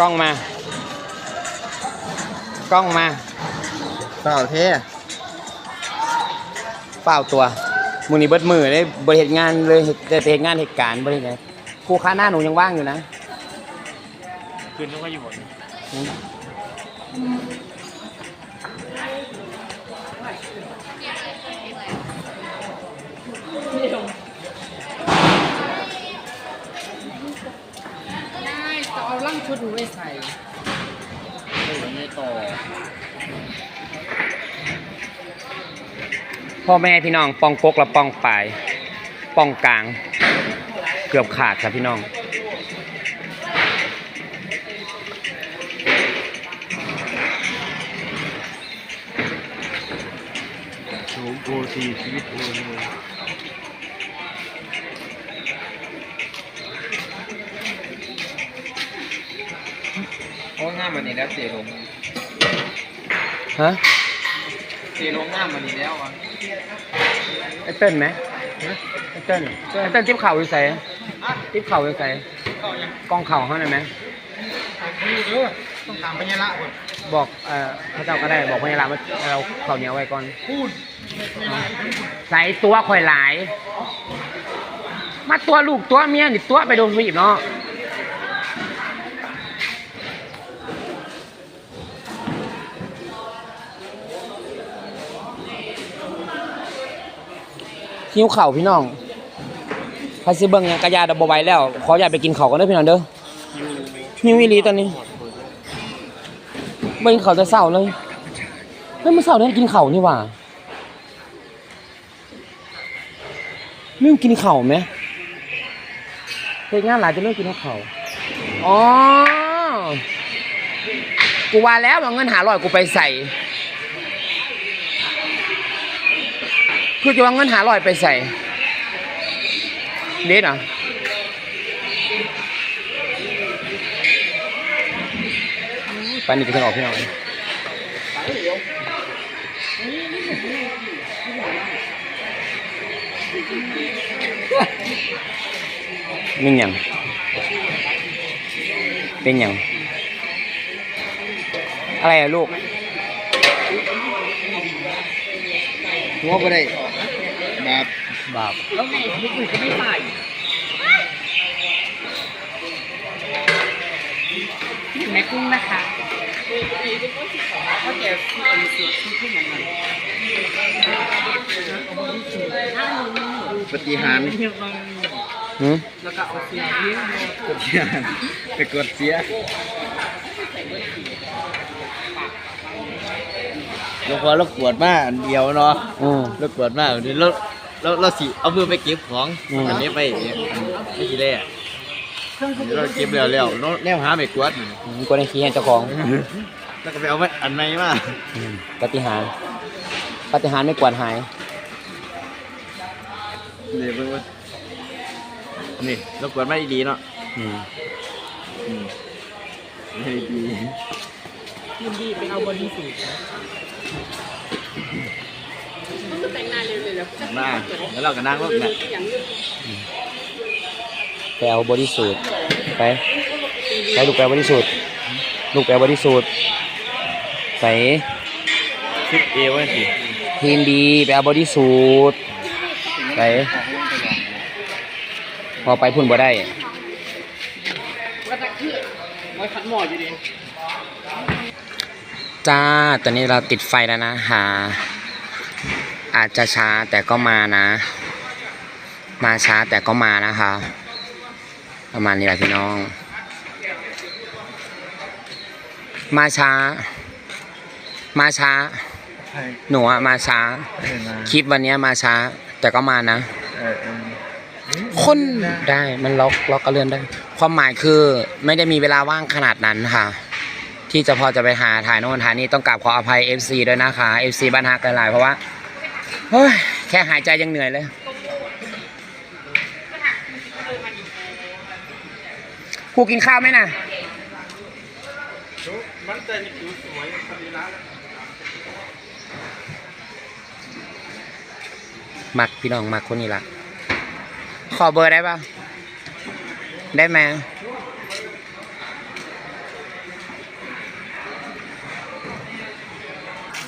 กล้องมากล้องมาเปล่าเท่เปล่าตัวมือนี้เบิดมือได้บริเหตุงานเลยเฮ็ดแต่เหตุงานเหตุการณ์บริเหตุครูค้าหน้าหนูยังว่างอยู่นะคืนต้องก็อยู่หมดอืมได้ จะเอาร่างชุดหนูไปใส่ไม่ต่อพ่อแม่พี่น้องปองกกและปองปลายปองกลาง เกือบขาดครับพี่น้องโอ้โหทีชีวิตโอ้โมมันนี่แล้วเสียลงฮะเสียลงง่ามมันนี่แล้วอะไอ้เต้นไหมไอ้เต้นไอ้เต้นจิ๊บเข่าอยู่ใส่จิ๊บเข่าอยู่ใส่กล้องเข่าเขาหน่อยไหมนี่เด้อต้องตามพญาละก่อนบอกเอ่อพระเจ้าก็ได้บอกพญาลาว่าเราเข่าเหนียวไว้ก่อนพูดใส่ตัวข่อยหลาย มาตัวลูกตัวเมียนี่ตัวไปโดนวีบเนาะ หิวเข่าวพี่น้องพาซิเบิงยังกระยาดับบไหว้แล้ว ขออยาตไปกินเข่าวกันเด้อพี่น้องเด้อหิวอีหลีตอนนี้เบิ่งเข่าวจะเศร้าเลยเฮ้ยเมื่อเศร้าเนี่ยกินเข่าวนี่หว่าลืมกินเข่าวไหมเฮ็ดงานหลายจะเลิกกินเข้าวอ๋อ กูว่าแล้วเอาเงินหารอยกูไปใส่ คือจะว่าเงินหาร้อยไปใส่ เด็ดอะไปนี่จะขึ้นออกพี่น้องนี่หยังเป็นหยัง อะไรอะลูกหัวบ่ได้ แบบบาปแล้วไงลูกอื่นก็ไม่ใส่คิดถึงแม่กุ้งนะคะก็แกเป็นเสือที่ขึ้นมาหน่อยปฏิหารหืมแล้วก็เอาเสือเลี้ยงปฏิหารไปกดเสียเราพอเราปวดมากอันเดียวเนาะอืมเราปวดมากเดี๋ยว เราเราเราสิเอามือไปเก็บของอืม อันนี้ไปเนี่ยอันไม่กี่เล่เดี๋ยวเราเก็บแล้วแล้วเราแนวหาไม่กวาดนี่มีคนให้ขี้ให้เจ้าของแล้วก็ไปเอาไว้อันไหนมาอืมปฏิหารย์ปฏิหารย์ไม่กวาดหายเดี๋ยวเบิ่งว่านี่เรากวดไม่ดีเนาะอืมอืมไม่ดียินดีเป็นเอาบอดี้สูทต้อ มาแล้วเราก็นั่งรถเนี่ยอย่างนี้ไปเอาบริสูทไปไปลูกไปเอาบริสูทลูกไปเอาบริสูทไปชุดเอวไว้สิทีมดีไปเอาบริสูทไปพอไปพุ่นบ่ได้ก็ตะคือไว้ขัดหมออยู่ดิจ้า ตอนนี้เราติดไฟแล้วนะหา อาจจะช้าแต่ก็มานะ มาช้าแต่ก็มานะคะ ประมาณนี้แหละพี่น้อง มาช้า มาช้าใช่หนูอะมาช้าเออมาคลิปวันเนี้ยมาช้า แต่ก็มานะเออเออคนได้มันล็อกล็อกก็เลื่อนได้ ความหมายคือไม่ได้มีเวลาว่างขนาดนั้นค่ะ ที่จะพอจะไปหาถ่ายโน่นถ่ายนี่ต้องกราบขออภัย FC ด้วยนะคะ FC บ้านฮักหลายๆเพราะว่า เฮ้ยแค่หายใจยังเหนื่อยเลย ครูกินข้าวไหมนะมักพี่น้องมักคนนี้ละขอเบอร์ได้ปะได้ไหม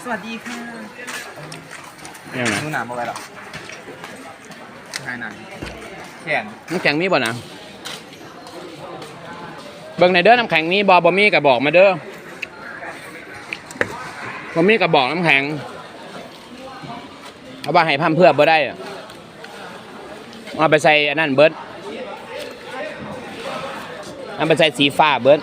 สวัสดีค่ะ เนี่ยนะนู่นหนามเอาไว้หรอใช่หนังแขนน้ำแข็งมีบ่นะเบิ่งในเด้อน้ำแข็งมีบอบอมีกับบอกมาเด้อบอมีกับบอกน้ำแข็งเอาว่าให้พัมเพื่อบ่ได้อะเอาไปใส่อันนั้นเบิร์ดเอาไปใส่สีฟ้าเบิร์ด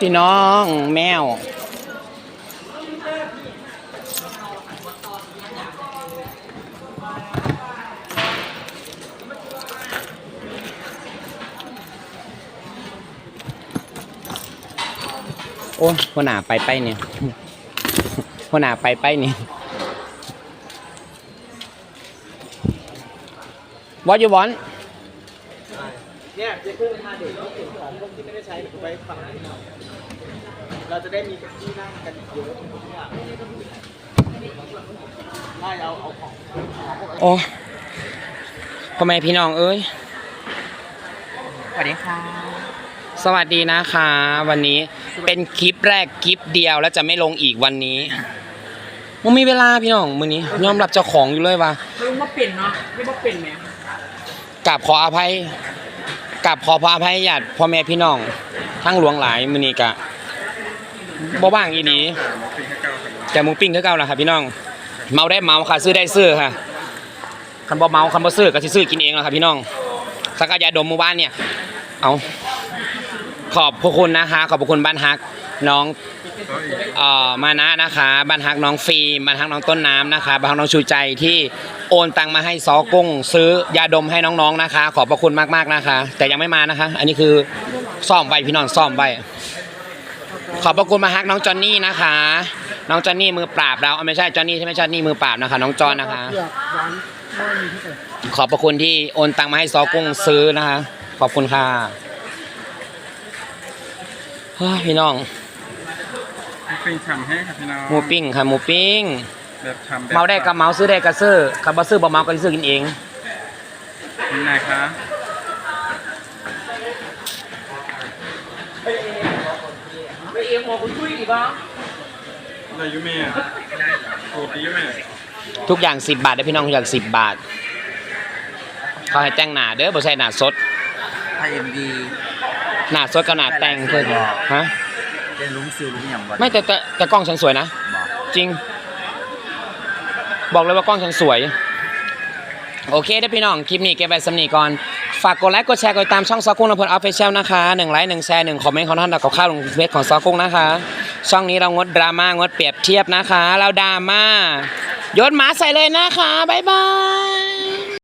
พี่น้องแมว โอ้หัวหน้าไปไปเนี่ยหัวหน้าไปไปเนี่ย What you want เนี่ยจะขึ้นมาเด็กเราเก็บของพวกที่ไม่ได้ใช้ไปฝัง เราจะได้มีที่นั่งกันเยอะได้เอาเอาของโอ้พ่อแม่พี่น้องเอ้ย สวัสดีค่ะ สวัสดีนะคะ วันนี้เป็นคลิปแรกคลิปเดียวแล้วจะไม่ลงอีกวันนี้มันมีเวลาพี่น้องมื้อนี้ยอมรับเจ้าของอยู่เลยว่ามึงมาเปลี่ยนเนาะไม่มาเปลี่ยนไหมกราบขออภัยกราบขอพระอภัยญาติพ่อแม่พี่น้อง ทั้งหลวงหลายมื้อนี้กะ บ่ว่างอีหลีแต่หมูปิ้งคือเก่าล่ะครับพี่น้อง เมาได้เมาค่ะซื้อได้ซื้อค่ะคันบ่เมาคันบ่ซื้อก็สิซื้อกินเองแล้วครับพี่น้องสักกะยาดมหมู่บ้านเนี่ย เอาขอบพระคุณนะคะ ขอบพระคุณบ้านฮักน้องเอ่อมานะนะคะบ้านฮักน้องฟิล์มบ้านฮักน้องต้นน้ำนะคะบ้านฮักน้องชูใจที่โอนตังมาให้ซอกุ้งซื้อยาดมให้น้องๆนะคะ ขอบพระคุณมากๆนะคะ แต่ยังไม่มานะคะ อันนี้คือซ่อมไว้พี่น้องซ่อมไว้ ขอบพระคุณมาฮักน้องจอนนี่นะคะ น้องจอนนี่มือปราบเราเอาไม่ใช่จอนนี่ใช่ไหมจอนนี่มือปราบนะคะ น้องจอนนะคะขอบพระคุณที่โอนตังมาให้ซอกุ้งซื้อนะคะ ขอบคุณค่ะเฮ้ยพี่น้องเป็นฉ่ำแห้งครับพี่น้องหมูปิ้งค่ะหมูปิ้ง แบบฉ่ำแบบเมาได้กับเมาซื้อได้กับซื้อกับบ่ซื้อบ่เมาก็ซื้อกินเองเป็นไงคะ ไปเองหมอคุณช่วยดี บ้างอะไรอยูเมียโคตรดีแม่ทุกอย่าง10บาทได้อพี่น้องทุกอย่าง10บาท เขาให้แต่งหน้าเด้อบ่ใช่หน้าสด ไทยเอ็มดีหน้าสดกับหน้าแต่งเพิ่นฮะ เป็นลุงซิลลุงอย่างวันไม่แต่แต่แต่กล้องฉันสวยนะ บอกจริง บอกเลยว่ากล้องฉันสวย โอเคได้อพี่น้อง คลิปนี้เก็บไว้สำนีก่อน ฝากกดไลค์กดแชร์กดติดตามช่องซอกุ้งลำเพลินออฟฟิเชียลนะคะหนึ่งไลค์หนึ่งแชร์หนึ่งคอมเมนต์ของท่านกับข้าวลงเฟซของซอกุ้งนะคะ ช่องนี้เรางดดราม่างดเปรียบเทียบนะคะ เราดราม่าโยนหมาใส่เลยนะคะ บ๊ายบาย